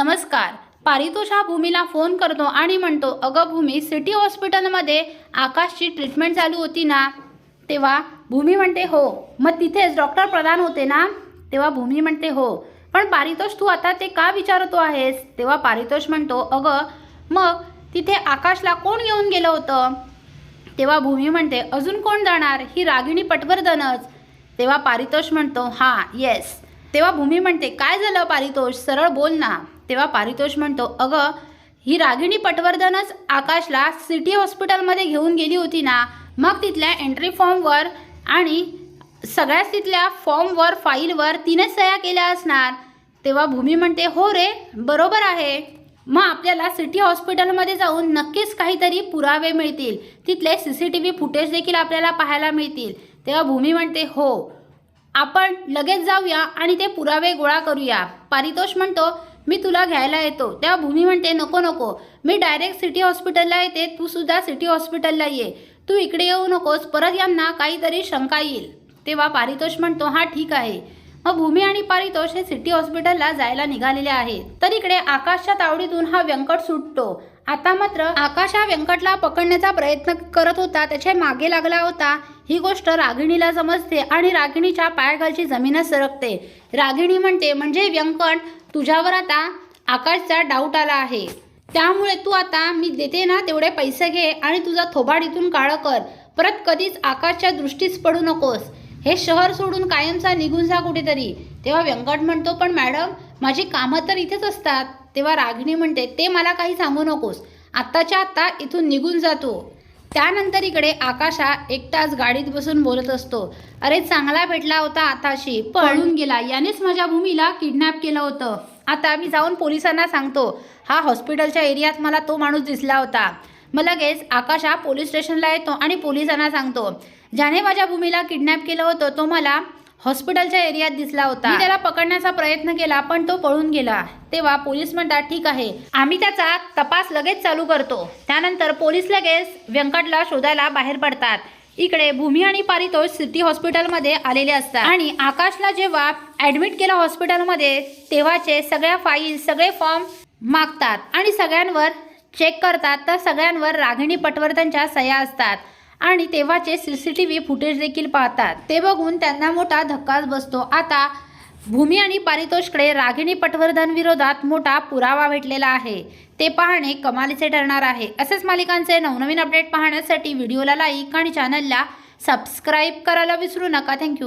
नमस्कार. पारितोष हा भूमीला फोन करतो आणि म्हणतो अगं भूमी सिटी हॉस्पिटलमध्ये आकाशची ट्रीटमेंट चालू होती ना? तेव्हा भूमी म्हणते हो. मग तिथेच डॉक्टर प्रधान होते ना? तेव्हा भूमी म्हणते हो. पण पारितोष तू आता ते का विचारतो आहेस? तेव्हा पारितोष म्हणतो अगं मग तिथे आकाशला कोण घेऊन गेलं होतं? तेव्हा भूमी म्हणते अजून कोण जाणार? ही रागिणी पटवर्धनच. तेव्हा पारितोष म्हणतो हां येस तेव्हा भूमी म्हणते काय झालं पारितोष? सरळ बोल ना. तेव्हा पारितोष म्हणतो अगं ही रागिणी पटवर्धनच आकाशला सिटी हॉस्पिटलमध्ये घेऊन गेली होती ना. मग तिथल्या एंट्री फॉर्मवर आणि सगळ्याच तिथल्या फॉर्मवर फाईलवर तिनेच सह्या केल्या असणार. तेव्हा भूमी म्हणते हो रे बरोबर आहे. मग आपल्याला सिटी हॉस्पिटलमध्ये जाऊन नक्कीच काहीतरी पुरावे मिळतील. तिथले C C T V footage देखील आपल्याला पाहायला मिळतील. तेव्हा भूमी म्हणते हो. आपण लगेच जाऊया आणि ते पुरावे गोळा करूया. पारितोष म्हणतो मी तुला घ्यायला येतो. तेव्हा भूमी म्हणते नको नको. मी डायरेक्ट सिटी हॉस्पिटलला येते. तू सुद्धा सिटी हॉस्पिटलला ये. तू इकडे येऊ नकोस. परत यांना काहीतरी शंका येईल. तेव्हा पारितोष म्हणतो हा ठीक आहे. मग भूमी आणि पारितोष हे सिटी हॉस्पिटलला जायला निघालेले आहेत. तर इकडे आकाशच्या तावडीतून हा व्यंकट सुटतो. आता मात्र आकाश हा व्यंकटला पकडण्याचा प्रयत्न करत होता. त्याच्यामागे लागला होता. ही गोष्ट रागिणीला समजते आणि रागिणीच्या पायाखालची जमीनच सरकते. रागिणी म्हणते म्हणजे व्यंकट तुझ्यावर आता आकाशचा डाऊट आला आहे. त्यामुळे तू आता मी देते ना तेवढे पैसे घे आणि तुझा थोबाड इथून काळं कर. परत कधीच आकाशच्या दृष्टीस पडू नकोस. हे शहर सोडून कायमचा निघून जा कुठेतरी. तेव्हा व्यंकट म्हणतो पण मॅडम माझी कामं तर इथेच असतात. तेव्हा रागिणी म्हणते ते मला काही सांगू नकोस. आत्ताच्या आत्ता इथून निघून जातो त्यानंतर इकडे आकाशा एकटाच गाडीत बसून बोलत असतो. अरे चांगला भेटला होता आताशी पळून गेला. यानेच माझ्या भूमीला किडनॅप केलं होतं. आता मी जाऊन पोलिसांना सांगतो. हा हॉस्पिटलच्या एरियात मला तो माणूस दिसला होता. मग लगेच आकाश पोलीस स्टेशनला येतो आणि पोलिसांना सांगतो. ज्याने माझ्या भूमीला किडनॅप केलं होतं तो मला हॉस्पिटलच्या एरियात दिसला होता. मी त्याला पकडण्याचा प्रयत्न केला पण तो पळून गेला. तेव्हा पोलीस म्हणतात ठीक आहे आम्ही त्याचा तपास लगेच चालू करतो. त्यानंतर पोलीस लगेच व्यंकटला शोधायला बाहेर पडतात. इकडे भूमी आणि पारितोष सिटी हॉस्पिटलमध्ये आलेले असतात. आणि आकाशला जेव्हा ऍडमिट केलं हॉस्पिटलमध्ये तेव्हाचे सगळ्या फाईल सगळे फॉर्म मागतात. आणि सगळ्यांवर चेक करतात तर सगळ्यांवर रागिणी पटवर्धनच्या सह्या असतात. आणि तेव्हाचे C C T V footage देखील पाहतात. ते बघून त्यांना मोठा धक्काच बसतो. आता भूमी आणि पारितोषकडे रागिणी पटवर्धन विरोधात मोठा पुरावा भेटलेला आहे. ते पाहणे कमालीचे ठरणार आहे. असेच मालिकांचे नवनवीन अपडेट पाहण्यासाठी व्हिडिओला लाईक आणि चॅनलला सबस्क्राईब करायला विसरू नका. थँक्यू